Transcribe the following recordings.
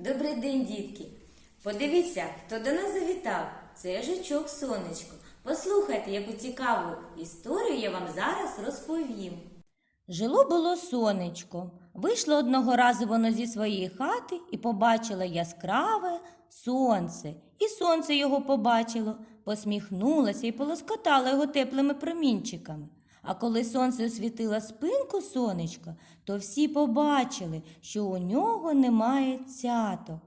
Добрий день, дітки! Подивіться, хто до нас завітав. Це жучок сонечко. Послухайте, яку цікаву історію я вам зараз розповім. Жило було сонечко. Вийшло одного разу воно зі своєї хати і побачило яскраве сонце. І сонце його побачило, посміхнулося і полоскотало його теплими промінчиками. А коли сонце освітило спинку сонечка, то всі побачили, що у нього немає цяток.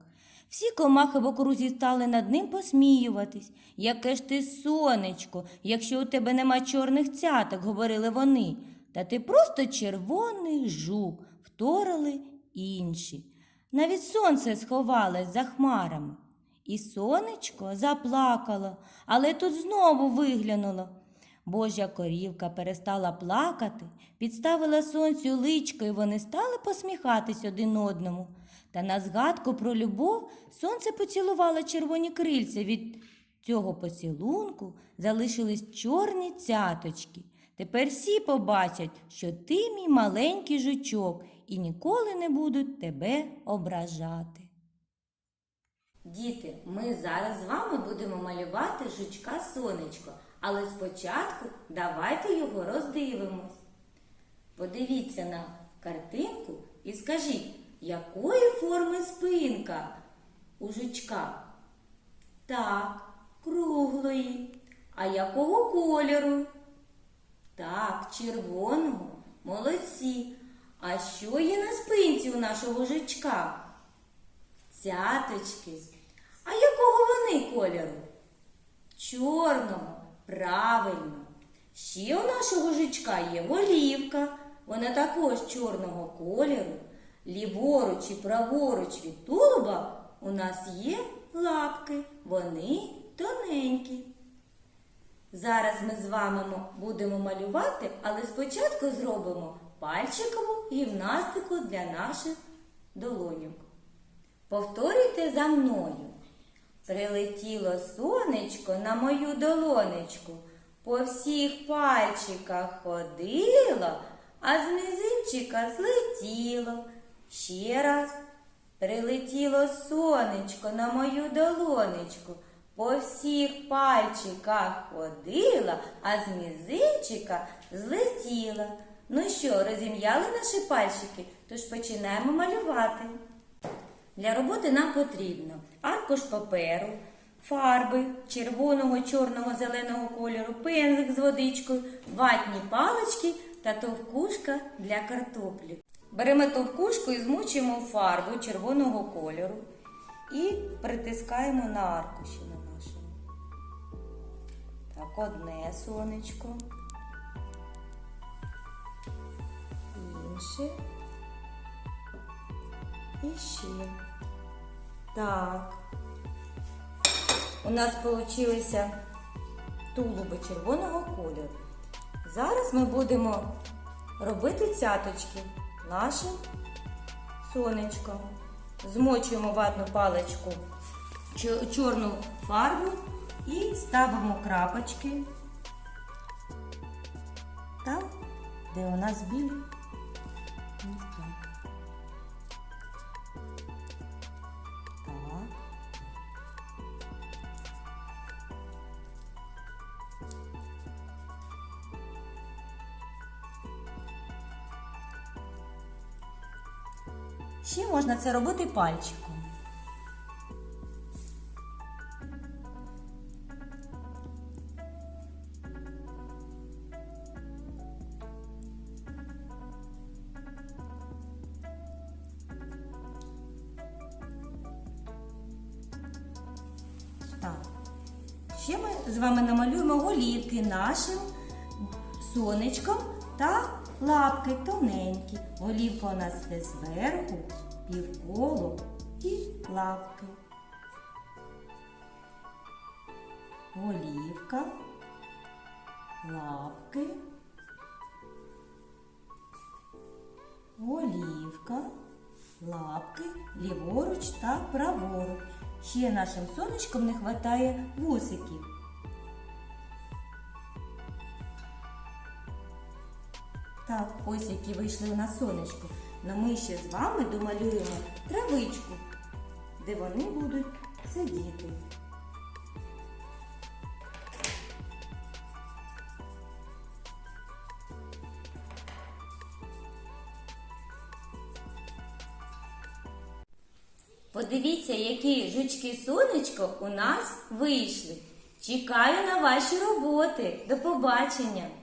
Всі комахи в окрузі стали над ним посміюватись. Яке ж ти сонечко, якщо у тебе нема чорних цяток, говорили вони. Та ти просто червоний жук, вторили інші. Навіть сонце сховалось за хмарами. І сонечко заплакало, але тут знову виглянуло. Божа корівка перестала плакати, підставила сонцю личко, і вони стали посміхатись один одному. Та на згадку про любов сонце поцілувало червоні крильця. Від цього поцілунку залишились чорні цяточки. Тепер всі побачать, що ти мій маленький жучок, і ніколи не будуть тебе ображати. Діти, ми зараз з вами будемо малювати жучка сонечко, але спочатку давайте його роздивимось. Подивіться на картинку і скажіть, якої форми спинка у жучка? Так, круглої. А якого кольору? Так, червоного. Молодці. А що є на спинці у нашого жучка? Цяточки. А якого вони кольору? Чорного. Правильно. Ще у нашого жучка є голівка. Вона також чорного кольору. Ліворуч і праворуч від тулуба у нас є лапки. Вони тоненькі. Зараз ми з вами будемо малювати, але спочатку зробимо пальчикову гімнастику для наших долоньок. Повторюйте за мною. Прилетіло сонечко на мою долонечку, по всіх пальчиках ходило, а з мізинчика злетіло. Ще раз прилетіло сонечко на мою долонечку, по всіх пальчиках ходила, а з мізинчика злетіла. Ну що, розім'яли наші пальчики? Тож починаємо малювати. Для роботи нам потрібно аркуш паперу, фарби червоного, чорного, зеленого кольору, пензик з водичкою, ватні палички та товкушка для картоплі. Беремо товкушку і змочуємо фарбу червоного кольору і притискаємо на аркуші на нашому. Так, одне сонечко. Інше. І ще. Так. У нас получилися тулуби червоного кольору. Зараз ми будемо робити цяточки нашим сонечком. Змочуємо ватну паличку чо- чорну фарбу і ставимо крапочки там, де у нас білі. Ще можна це робити пальчиком. Ще ми з вами намалюємо голівки нашим сонечком та лапки тоненькі. Голівка у нас йде зверху, півколо і лапки. Голівка, лапки, голівка, лапки, ліворуч та праворуч. Ще нашим сонечком не вистачає вусиків. Так, ось які вийшли у нас сонечко. Но ми ще з вами домалюємо травичку. де вони будуть сидіти. Подивіться, які жучки сонечко у нас вийшли. Чекаю на ваші роботи. До побачення!